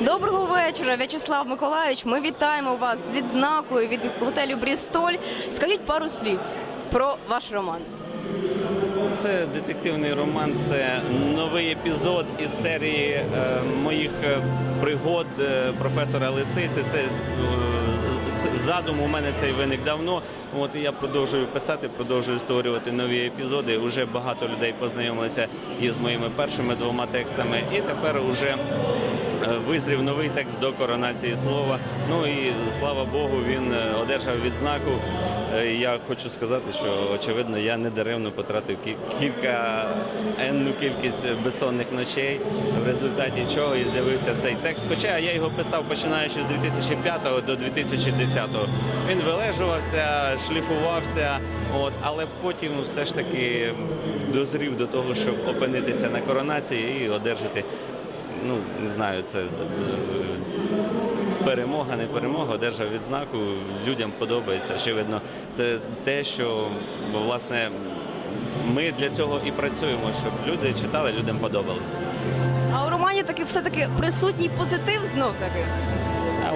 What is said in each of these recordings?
Доброго вечора, В'ячеслав Миколаївич. Ми вітаємо вас з відзнакою від готелю Брістоль. Скажіть пару слів про ваш роман. Це детективний роман, це новий епізод із серії е, моїх е, пригод е, професора Лисиці. Це, е, задум у мене цей виник давно. От я продовжую писати, продовжую створювати нові епізоди. Уже багато людей познайомилися із моїми першими двома текстами, і тепер уже визрів новий текст до коронації слова. Ну і слава Богу, він е, одержав відзнаку. Е, Я хочу сказати, що очевидно я не даремно потратив кілька енну кількість безсонних ночей, в результаті чого і з'явився цей текст. Хоча я його писав починаючи з 2005 до 2010. Він вилежувався, шліфувався, от, але потім все ж таки дозрів до того, щоб опинитися на коронації і одержати. Ну, не знаю, це е, перемога, не перемога, одержав відзнаку. Людям подобається. Очевидно, це те, що власне ми для цього і працюємо, щоб люди читали, людям подобалось. А у романі таки все-таки присутній позитив знов таки.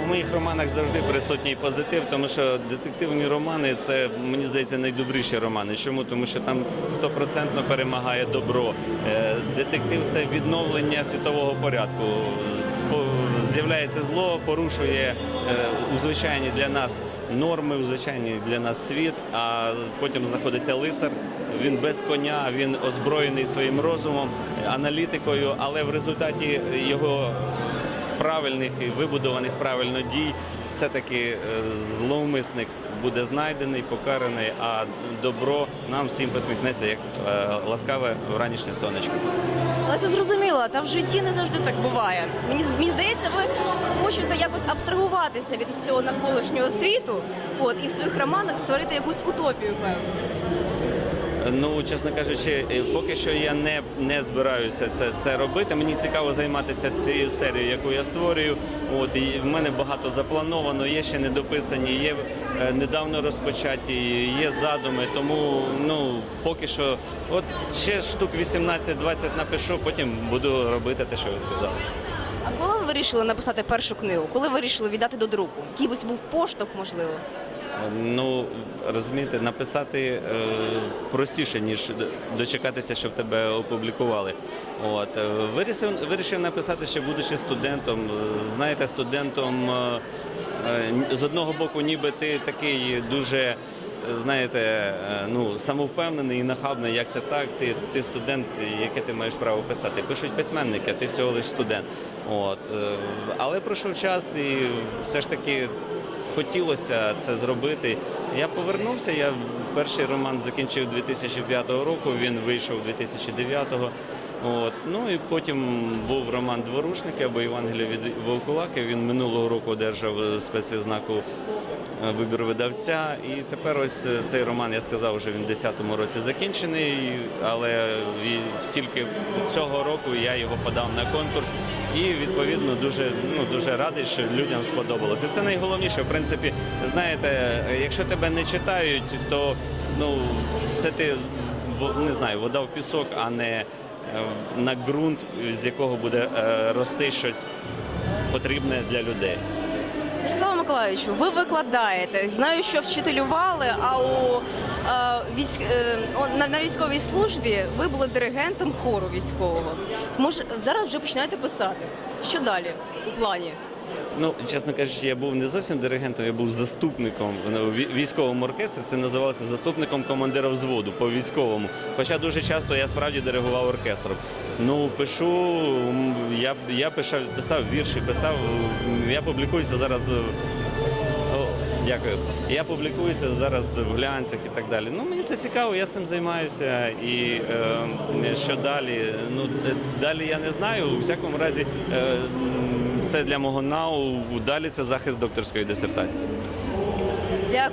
В моїх романах завжди присутній позитив, тому що детективні романи це мені здається найдобріші романи. Чому? Тому що там стопроцентно перемагає добро. Е, Детектив це відновлення світового порядку. З'являється зло, порушує е, узвичайні для нас норми, узвичайний для нас світ. А потім знаходиться лицар. Він без коня, він озброєний своїм розумом, аналітикою, але в результаті його правильних і вибудованих правильно дій, все-таки е, зловмисник буде знайдений, покараний, а добро нам всім посміхнеться як е, ласкаве вранішнє сонечко. Але це зрозуміло, та в житті не завжди так буває. Мені, мені здається, ви хочете якось абстрагуватися від всього навколишнього світу, от і в своїх романах створити якусь утопію, певно. Ну, чесно кажучи, е, поки що я не, не збираюся це, це робити. Мені цікаво займатися цією серією, яку я створюю. От і в мене багато заплановано, є ще недописані, є е, недавно розпочаті, є задуми. Тому ну поки що, от ще штук 18-20 напишу, потім буду робити те, що ви сказали. А коли ви вирішили написати першу книгу? Коли ви вирішили віддати до друку? Якийсь був поштовх, можливо? Ну розумієте, написати е, простіше ніж дочекатися, щоб тебе опублікували. От е, вирішив, вирішив написати ще будучи студентом. Е, Знаєте, студентом з одного боку, ніби ти такий дуже. Знаєте, ну самовпевнений і нахабний, як це так. Ти, ти студент, яке ти маєш право писати. Пишуть письменники, ти всього лиш студент. От але пройшов час, і все ж таки хотілося це зробити. Я повернувся. Я перший роман закінчив 2005 року. Він вийшов 2009-го. От ну і потім був роман Дворушники або Євангелія від Вовкулаки. Він минулого року одержав спецвізнаку. Вибір видавця. І тепер ось е, цей роман, я сказав, вже він в 10-му році закінчений, але тільки цього року я його подав на конкурс. І відповідно дуже ну дуже радий, що людям сподобалося. Це найголовніше. В принципі, знаєте, е, якщо тебе не читають, то ну це ти не знаю, вода в пісок, а не е, на ґрунт, з якого буде е, рости щось потрібне для людей. Вячеславе Миколаївичу, ви викладаєте. Знаю, що вчителювали, а у е, військ, е, на, на військовій службі ви були диригентом хору військового. Може, зараз вже починаєте писати. Що далі у плані? Ну, чесно кажучи, я був не зовсім диригентом, я був заступником ну, в військовому оркестрі. Це називалося заступником командира взводу по військовому. Хоча дуже часто я справді диригував оркестром. Ну, пишу, я, я писав, писав вірші, писав, я публікуюся зараз. Дякую. Я публікуюся зараз в глянцях і так далі. Ну мені це цікаво, я цим займаюся. І е, що далі? Ну е, далі я не знаю. У всякому разі, е, це для мого НАУ. Далі це захист докторської дисертації. Дякую.